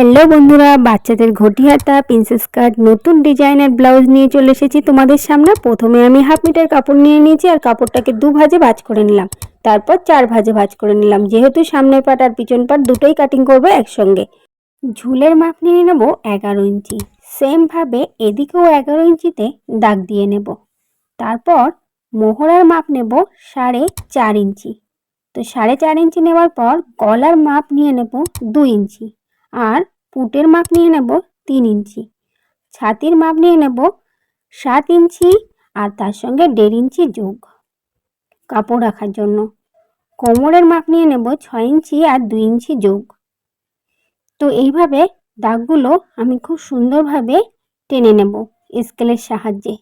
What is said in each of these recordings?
Hello বন্ধুরা, বাচ্চাদের ঘটি হাতা প্রিন্সেস কাট নতুন ডিজাইনের ব্লাউজ নিয়ে চলে এসেছি তোমাদের সামনে। প্রথমে আমি হাফ মিটার কাপড় নিয়ে নিয়েছি আর কাপড়টাকে দু ভাজে ভাজ করে নিলাম। তারপর চার ভাজে ভাজ করে নিলাম। যেহেতু সামনের পাট আর পিছন পাট দুটোই কাটিং করবে একসঙ্গে। ঝুলের মাপ নিয়ে নেব এগারো ইঞ্চি। সেমভাবে এদিকেও এগারো ইঞ্চিতে দাগ দিয়ে নেব। তারপর মোহরার মাপ নেব সাড়ে চার ইঞ্চি। তো সাড়ে চার ইঞ্চি নেওয়ার পর গলার মাপ নিয়ে নেব দু ইঞ্চি। আর পুটের মাপ নিয়ে নেব তিন ইঞ্চি। ছাতির মাপ নিয়ে নেব সাত ইঞ্চি আর তার সঙ্গে দেড় ইঞ্চি যোগ কাপড় রাখার জন্য। কোমরের মাপ নিয়ে নেব ছয় ইঞ্চি আর দুই ইঞ্চি যোগ। তো এইভাবে দাগগুলো আমি খুব সুন্দরভাবে টেনে নেব স্কেলের সাহায্যে।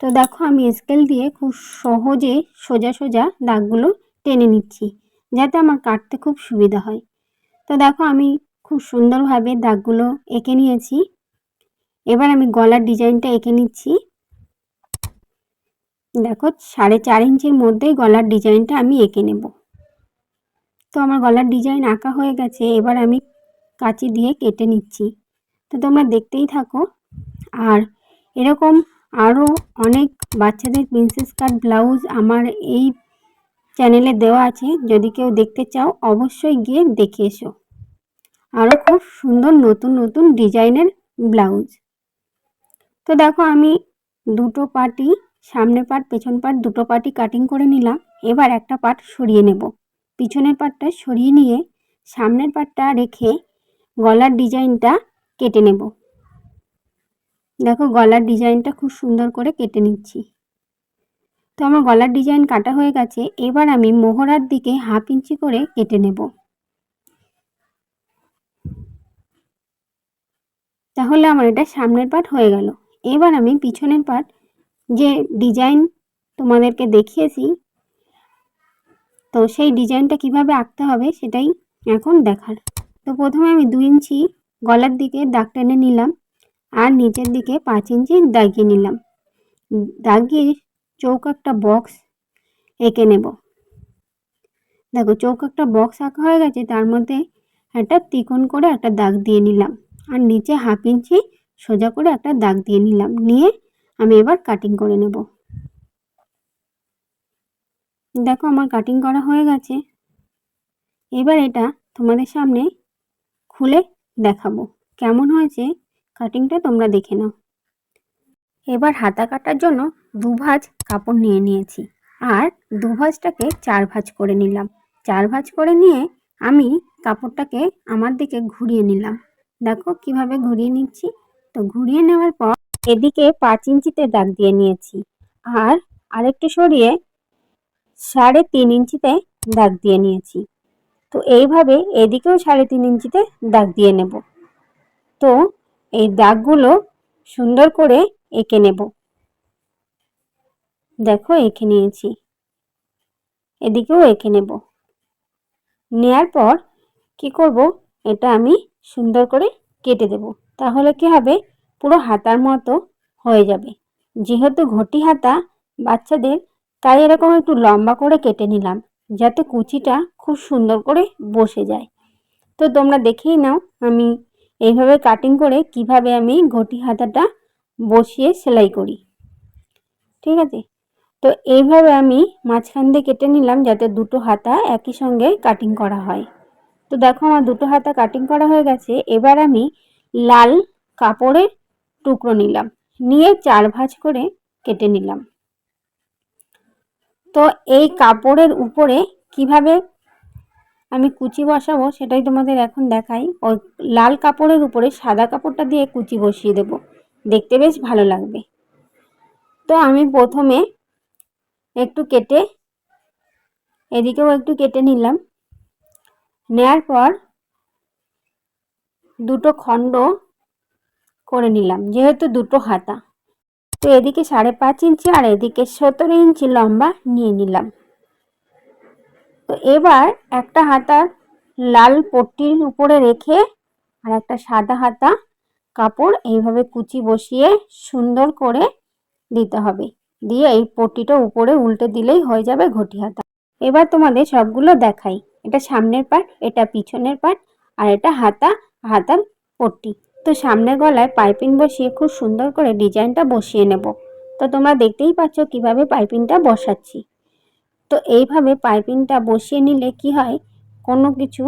তো দেখো আমি স্কেল দিয়ে খুব সহজে সোজা সোজা দাগগুলো টেনে নিচ্ছি, যাতে আমার কাটতে খুব সুবিধা হয়। তো দেখো আমি খুব সুন্দরভাবে দাগগুলো এঁকে নিয়েছি। এবার আমি গলার ডিজাইনটা এঁকে নিচ্ছি। দেখো, সাড়ে চার ইঞ্চির মধ্যেই গলার ডিজাইনটা আমি এঁকে নেব। তো আমার গলার ডিজাইন আঁকা হয়ে গেছে, এবার আমি কাঁচি দিয়ে কেটে নিচ্ছি। তো তোমরা দেখতেই থাকো। আর এরকম আরও অনেক বাচ্চাদের প্রিন্সেস কাট ব্লাউজ আমার এই চ্যানেলে দেওয়া আছে। যদি কেউ দেখতে চাও, অবশ্যই গিয়ে দেখে এসো। আরও খুব সুন্দর নতুন নতুন ডিজাইনের ব্লাউজ। তো দেখো আমি দুটো পার্টি সামনের পার্ট পেছন পার্ট দুটো পার্টি কাটিং করে নিলাম। এবার একটা পার্ট সরিয়ে নেব। পিছনের পার্টটা সরিয়ে নিয়ে সামনের পাটটা রেখে গলার ডিজাইনটা কেটে নেব। দেখো গলার ডিজাইনটা খুব সুন্দর করে কেটে নিচ্ছি। তো আমার গলার ডিজাইন কাটা হয়ে গেছে। এবার আমি মোহরার দিকে হাফ ইঞ্চি করে কেটে নেব। তাহলে আমার এটা সামনের পার্ট হয়ে গেল। এবার আমি পিছনের পার্ট যে ডিজাইন তোমাদেরকে দেখিয়েছি, তো সেই ডিজাইনটা কীভাবে আঁকতে হবে সেটাই এখন দেখার। তো প্রথমে আমি দু ইঞ্চি গলার দিকে দাগ টেনে নিলাম আর নিচের দিকে পাঁচ ইঞ্চি দাগিয়ে নিলাম। দাগিয়ে চৌক একটা বক্স এঁকে নেব। দেখো চৌক একটা বক্স আঁকা হয়ে গেছে, তার মধ্যে একটা তিকোন করে একটা দাগ দিয়ে নিলাম। আর নিচে হাফ ইঞ্চি সোজা করে একটা দাগ দিয়ে নিলাম। নিয়ে আমি এবার কাটিং করে নেব। দেখো আমার কাটিং করা হয়ে গেছে। এবার এটা তোমাদের সামনে খুলে দেখাবো। কেমন হয়েছে কাটিংটা তোমরা দেখে নাও। এবার হাতা কাটার জন্য দু ভাঁজ কাপড় নিয়ে নিয়েছি আর দু ভাঁজটাকে চার ভাঁজ করে নিলাম। চার ভাঁজ করে নিয়ে আমি কাপড়টাকে আমার দিকে ঘুরিয়ে নিলাম। দেখো কীভাবে ঘুরিয়ে নিচ্ছি। তো ঘুরিয়ে নেওয়ার পর এদিকে পাঁচ ইঞ্চিতে দাগ দিয়ে নিয়েছি। আর আরেকটু সরিয়ে সাড়ে তিন ইঞ্চিতে দাগ দিয়ে নিয়েছি। তো এইভাবে এদিকেও সাড়ে তিন ইঞ্চিতে দাগ দিয়ে নেব। তো এই দাগগুলো সুন্দর করে এঁকে নেব। দেখো এঁকে নিয়েছি। এদিকেও এঁকে নেব। নেয়ার পর কি করব? এটা আমি সুন্দর করে কেটে দেব। তাহলে কি হবে? পুরো হাতার মতো হয়ে যাবে। যেহেতু ঘটি হাতা, বাচ্চাদের তাই এরকম একটু লম্বা করে কেটে নিলাম, যাতে কুচিটা খুব সুন্দর করে বসে যায়। তো তোমরা দেখেই নাও আমি এইভাবে কাটিং করে কীভাবে আমি ঘটি হাতাটা বসিয়ে সেলাই করি। ঠিক আছে? তো এইভাবে আমি মাঝখান দিয়ে কেটে নিলাম যাতে দুটো হাতা একই সঙ্গে কাটিং করা হয়। তো দেখো আমার দুটো হাতা কাটিং করা হয়ে গেছে, এবার আমি লাল কাপড়ের টুকরো নিলাম, নিয়ে চার ভাঁজ করে কেটে নিলাম। তো এই কাপড়ের উপরে কীভাবে আমি কুচি বসাবো সেটাই তোমাদের এখন দেখাই। ওই লাল কাপড়ের উপরে সাদা কাপড়টা দিয়ে কুচি বসিয়ে দেব, দেখতে বেশ ভালো লাগবে। তো আমি প্রথমে একটু কেটে, এদিকেও একটু কেটে নিলাম। নেয়ার পর দুটো খণ্ড করে নিলাম, যেহেতু দুটো হাতা। তো এদিকে সাড়ে পাঁচ ইঞ্চি আর এদিকে সতেরো ইঞ্চি লম্বা নিয়ে নিলাম। তো এবার একটা হাতা লাল পট্টির উপরে রেখে আর একটা সাদা হাতা কাপড় এইভাবে কুচি বসিয়ে সুন্দর করে দিতে হবে। দিয়ে এই পট্টিটা উপরে উল্টে দিলেই হয়ে যাবে ঘটি হাতা। এবার তোমাদের সবগুলো দেখাই। এটা সামনের পার্ট এটা পিছনের পার্ট আর এটা হাতা হাতার পট্টি। তো সামনের গলায় পাইপিং বসিয়ে খুব সুন্দর করে ডিজাইনটা বসিয়ে নেব। তো তোমরা দেখতেই পাচ্ছ কীভাবে পাইপিংটা বসাচ্ছি। তো এইভাবে পাইপিংটা বসিয়ে নিলে কি হয়, কোনো কিছু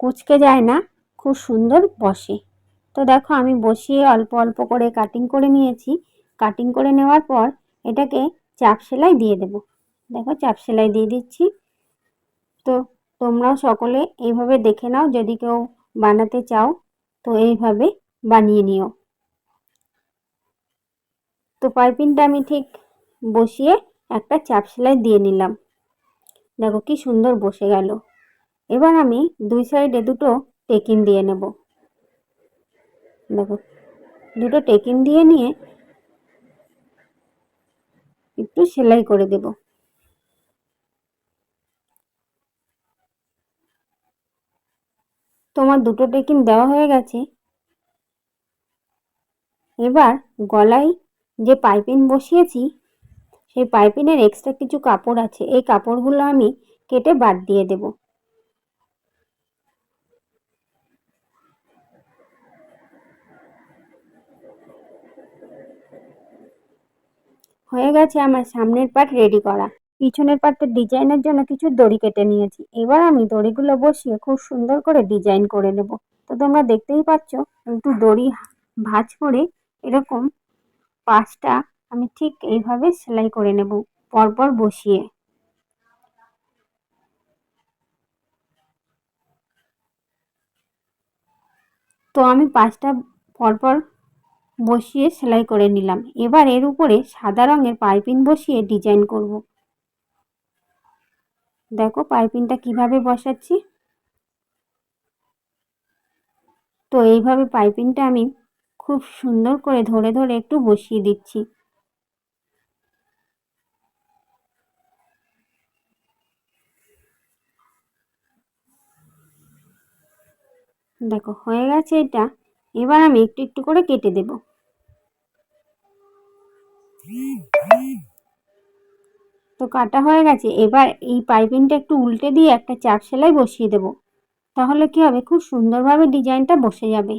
কুচকে যায় না, খুব সুন্দর বসে। তো দেখো আমি বসিয়ে অল্প অল্প করে কাটিং করে নিয়েছি। কাটিং করে নেওয়ার পর এটাকে চাপ সেলাই দিয়ে দেব। দেখো চাপ সেলাই দিয়ে দিচ্ছি। তো তোমরাও সকলে এইভাবে দেখে নাও, যদি কেউ বানাতে চাও, তো এইভাবে বানিয়ে নিও। তো পাইপিংটা আমি ঠিক বসিয়ে একটা চাপ সেলাই দিয়ে নিলাম। দেখো কি সুন্দর বসে গেল। এবার আমি দুই সাইডে দুটো টেকিন দিয়ে নেব। দেখো, দুটো টেকিন দিয়ে নিয়ে একটু সেলাই করে দেব। তোমার দুটো টেকিন দেওয়া হয়ে গেছে। এবার গলায় যে পাইপিন বসিয়েছি, সেই পাইপিনের এক্সট্রা কিছু কাপড় আছে। এই কাপড়গুলো আমি কেটে বাদ দিয়ে দেব। হয়ে গেছে আমার সামনের পার্ট রেডি করা। পিছনের পার্টের ডিজাইনের জন্য কিছু দড়ি কেটে নিয়েছি। এবার আমি দড়িগুলো বসিয়ে খুব সুন্দর করে ডিজাইন করে নেব। তো তোমরা দেখতেই পাচ্ছ, একটু দড়ি ভাঁজ করে এরকম পাঁচটা আমি ঠিক এইভাবে সেলাই করে নেব পরপর বসিয়ে। তো আমি পাঁচটা পরপর বসিয়ে সেলাই করে নিলাম। এবার এর উপরে সাদা রঙের পাইপিং বসিয়ে ডিজাইন করব। দেখো পাইপিংটা কীভাবে বসাচ্ছি। তো এইভাবে পাইপিংটা আমি খুব সুন্দর করে ধরে ধরে একটু বসিয়ে দিচ্ছি। দেখো হয়ে গেছে এটা। এবার আমি একটু একটু করে কেটে দেব। তো কাটা হয়ে গেছে, এবার এই পাইপিংটা একটু উল্টে দিয়ে একটা চাপ সেলাই বসিয়ে দেব। তাহলে কি হবে? খুব সুন্দরভাবে ডিজাইনটা বসে যাবে।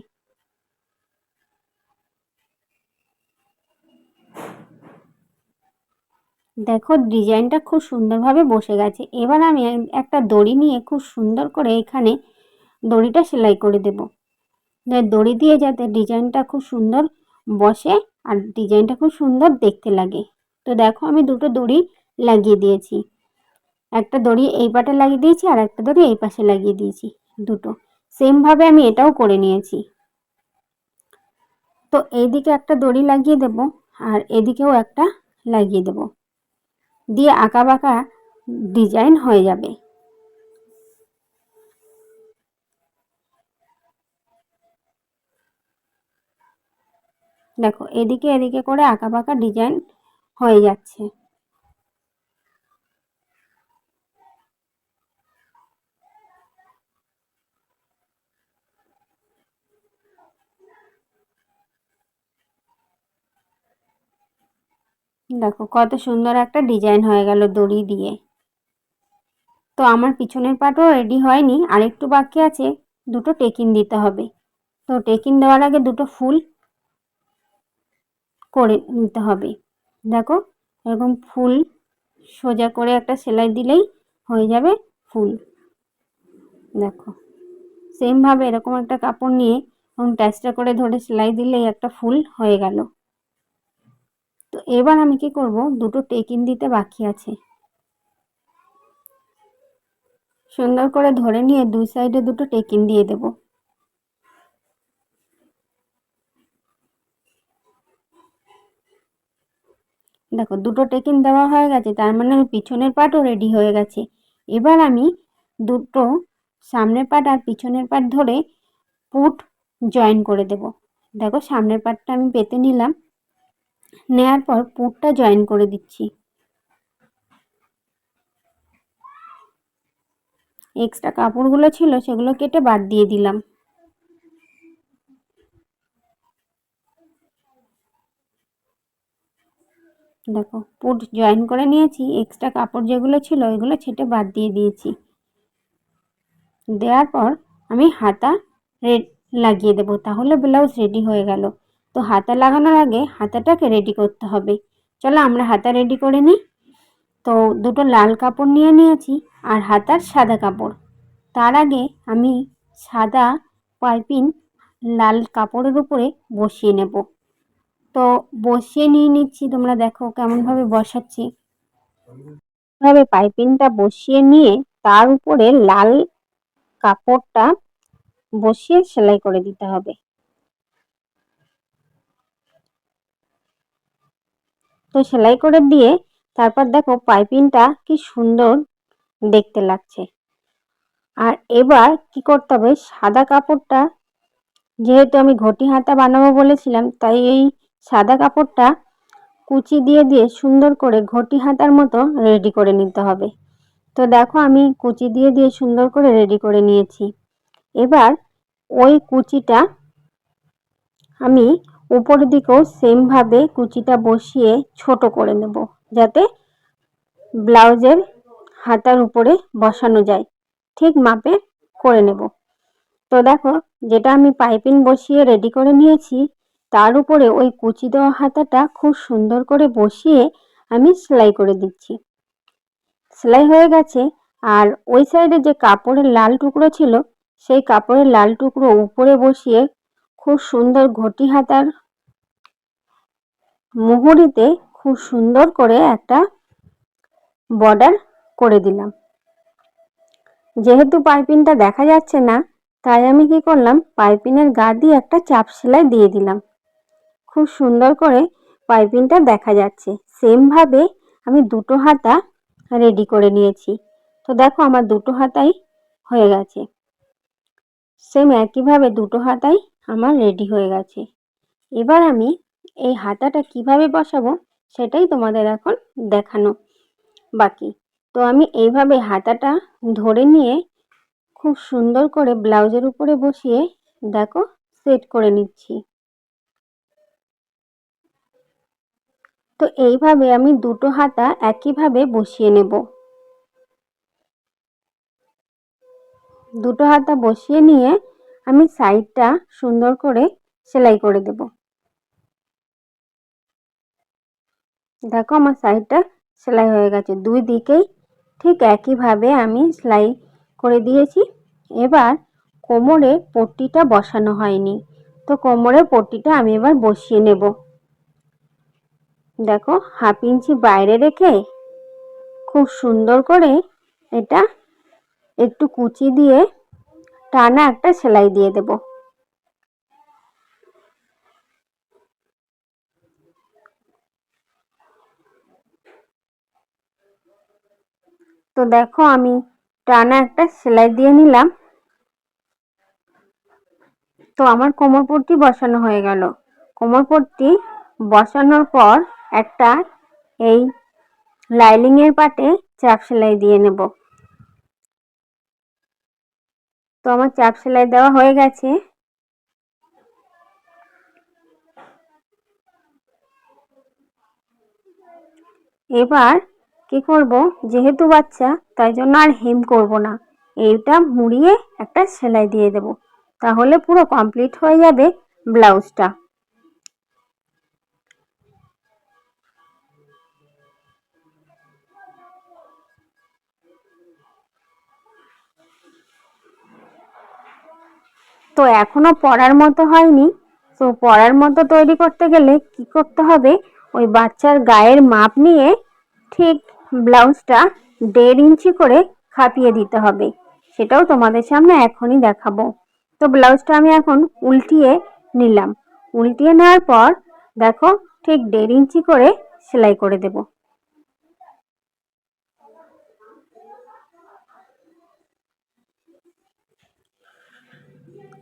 দেখো, ডিজাইনটা খুব সুন্দরভাবে বসে গেছে। এবার আমি একটা দড়ি নিয়ে খুব সুন্দর করে এখানে দড়িটা সেলাই করে দেব। দড়ি দিয়ে যাতে ডিজাইনটা খুব সুন্দর বসে আর ডিজাইনটা খুব সুন্দর দেখতে লাগে। তো দেখো, আমি দুটো দড়ি লাগিয়ে দিয়েছি। একটা দড়ি এই পাটে লাগিয়ে দিয়েছি আর একটা দড়ি এই পাশে লাগিয়ে দিয়েছি দুটো। সেমভাবে আমি এটাও করে নিয়েছি। তো এইদিকে একটা দড়ি লাগিয়ে দেব আর এদিকেও একটা লাগিয়ে দেব। দিয়ে আঁকা বাঁকা ডিজাইন হয়ে যাবে। দেখো, এদিকে এদিকে করে আঁকা বাঁকা ডিজাইন হয়ে যাচ্ছে। দেখো, কত সুন্দর একটা ডিজাইন হয়ে গেল দড়ি দিয়ে। তো আমার পিছনের পাটও রেডি হয়নি, আরেকটু বাকি আছে, দুটো টেকিন দিতে হবে। তো টেকিন দেওয়ার আগে দুটো ফুল করে নিতে হবে। দেখো, এরকম ফুল সোজা করে একটা সেলাই দিলেই হয়ে যাবে ফুল। দেখো সেমভাবে এরকম একটা কাপড় নিয়ে এবং ট্যাচটা করে ধরে সেলাই দিলেই একটা ফুল হয়ে গেল। তো এবার আমি কি করব? দুটো টেকিন দিতে বাকি আছে। সুন্দর করে ধরে নিয়ে দুই সাইডে দুটো টেকিন দিয়ে দেব। দেখো, দুটো টেকিন দেওয়া হয়ে গেছে, তার মানে আমি পিছনের পাটও রেডি হয়ে গেছে। এবার আমি দুটো সামনের পাট আর পিছনের পাট ধরে পুট জয়েন করে দেব। দেখো, সামনের পাটটা আমি পেতে নিলাম। নেয়ার পর পুরটা জয়েন করে দিচ্ছি। এক্সট্রা কাপড়গুলো ছিল, সেগুলো কেটে বাদ দিয়ে দিলাম। দেখো পুট জয়েন করে নিয়েছি এক্সট্রা কাপড় যেগুলো ছিল, ওইগুলো ছেটে বাদ দিয়ে দিয়েছি। দেওয়ার পর আমি হাতা রেড লাগিয়ে দেব, তাহলে ব্লাউজ রেডি হয়ে গেল। তো হাতা লাগানোর আগে হাতাটাকে রেডি করতে হবে। চলো আমরা হাতা রেডি করে নিই। তো দুটো লাল কাপড় নিয়ে নিয়েছি আর হাতার সাদা কাপড়। তার আগে আমি সাদা পাইপিং লাল কাপড়ের উপরে বসিয়ে নেব। তো বসিয়ে নিয়ে নিচ্ছি, তোমরা দেখো কেমনভাবে বসাচ্ছি। ভাবে পাইপিংটা বসিয়ে নিয়ে তার উপরে লাল কাপড়টা বসিয়ে সেলাই করে দিতে হবে। তো সেলাই করে দিয়ে তারপর দেখো পাইপিংটা কি সুন্দর দেখতে লাগছে। আর এবার কি করতে হবে? সাদা কাপড়টা, যেহেতু আমি ঘটি হাতা বানাবো বলেছিলাম, তাই এই সাদা কাপড়টা কুচি দিয়ে দিয়ে সুন্দর করে ঘটি হাতার মতো রেডি করে নিতে হবে। তো দেখো আমি কুচি দিয়ে দিয়ে সুন্দর করে রেডি করে নিয়েছি। এবার ওই কুচিটা আমি উপরের দিকেও সেমভাবে কুচিটা বসিয়ে ছোট করে নেব, যাতে ব্লাউজের হাতার উপরে বসানো যায়। ঠিক মাপে করে নেব। তো দেখো, যেটা আমি পাইপিং বসিয়ে রেডি করে নিয়েছি, তার উপরে ওই কুচি দেওয়া হাতাটা খুব সুন্দর করে বসিয়ে আমি সেলাই করে দিচ্ছি। সেলাই হয়ে গেছে, আর ওই সাইডে যে কাপড়ের লাল টুকরো ছিল, সেই কাপড়ের লাল টুকরো উপরে বসিয়ে খুব সুন্দর ঘটি হাতার মুহুরিতে খুব সুন্দর করে একটা বর্ডার করে দিলাম। যেহেতু পাইপিংটা দেখা যাচ্ছে না, তাই আমি কি করলাম পাইপিনের গা দিয়ে একটা চাপ সেলাই দিয়ে দিলাম। খুব সুন্দর করে পাইপিংটা দেখা যাচ্ছে। সেমভাবে আমি দুটো হাতা রেডি করে নিয়েছি। তো দেখো আমার দুটো হাতাই হয়ে গেছে। সেম একইভাবে দুটো হাতাই আমার রেডি হয়ে গেছে। এবার আমি এই হাতাটা কীভাবে বসাবো সেটাই তোমাদের এখন দেখানো বাকি। তো আমি এইভাবে হাতাটা ধরে নিয়ে খুব সুন্দর করে ব্লাউজের উপরে বসিয়ে দেখো সেট করে নিচ্ছি। তো এইভাবে আমি দুটো হাতা একইভাবে বসিয়ে নেব। দুটো হাতা বসিয়ে নিয়ে আমি সাইডটা সুন্দর করে সেলাই করে দেব। দেখো আমার সাইডটা সেলাই হয়ে গেছে। দুই দিকেই ঠিক একইভাবে আমি সেলাই করে দিয়েছি। এবার কোমরে পট্টিটা বসানো হয়নি। তো কোমরের পট্টিটা আমি এবার বসিয়ে নেব। দেখো হাফ ইঞ্চি বাইরে রেখে খুব সুন্দর করে এটা একটু কুচি দিয়ে টানা একটা সেলাই দিয়ে দেব। তো দেখো আমি টানা একটা সেলাই দিয়ে নিলাম। তো আমার কোমরপট্টি বসানো হয়ে গেল। কোমরপট্টি বসানোর পর একটা এই লাইলিংয়ের পাটে চাপ সেলাই দিয়ে নেব। তো আমার চাপ সেলাই দেওয়া হয়ে গেছে। এবার কি করব? যেহেতু বাচ্চা, তাই জন্য আর হেম করব না। এইটা মুড়িয়ে একটা সেলাই দিয়ে দেব। তাহলে পুরো কমপ্লিট হয়ে যাবে ব্লাউজটা। তো এখনও পড়ার মতো হয়নি। তো পড়ার মতো তৈরি করতে গেলে কি করতে হবে? ওই বাচ্চার গায়ের মাপ নিয়ে ঠিক ব্লাউজটা দেড় ইঞ্চি করে খাপিয়ে দিতে হবে। সেটাও তোমাদের সামনে এখনই দেখাবো। তো ব্লাউজটা আমি এখন উল্টিয়ে নিলাম। উল্টিয়ে নেওয়ার পর দেখো ঠিক দেড় ইঞ্চি করে সেলাই করে দেবো।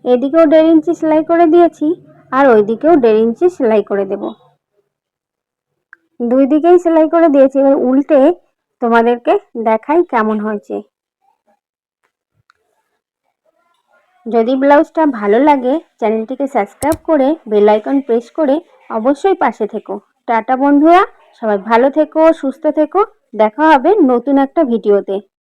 এদিকেও দেড় ইঞ্চি সেলাই করে দিয়েছি আর ওইদিকেও দেড় ইঞ্চি সেলাই করে দেব। দুই দিকেই সেলাই করে দিয়েছি। এবার উল্টে তোমাদেরকে দেখাই কেমন হয়েছে। যদি ব্লাউজটা ভালো লাগে, চ্যানেলটিকে সাবস্ক্রাইব করে, বেল আইকন প্রেস করে অবশ্যই পাশে থেকো। টাটা বন্ধুরা, সবাই ভালো থেকো, সুস্থ থেকো। দেখা হবে নতুন একটা ভিডিওতে।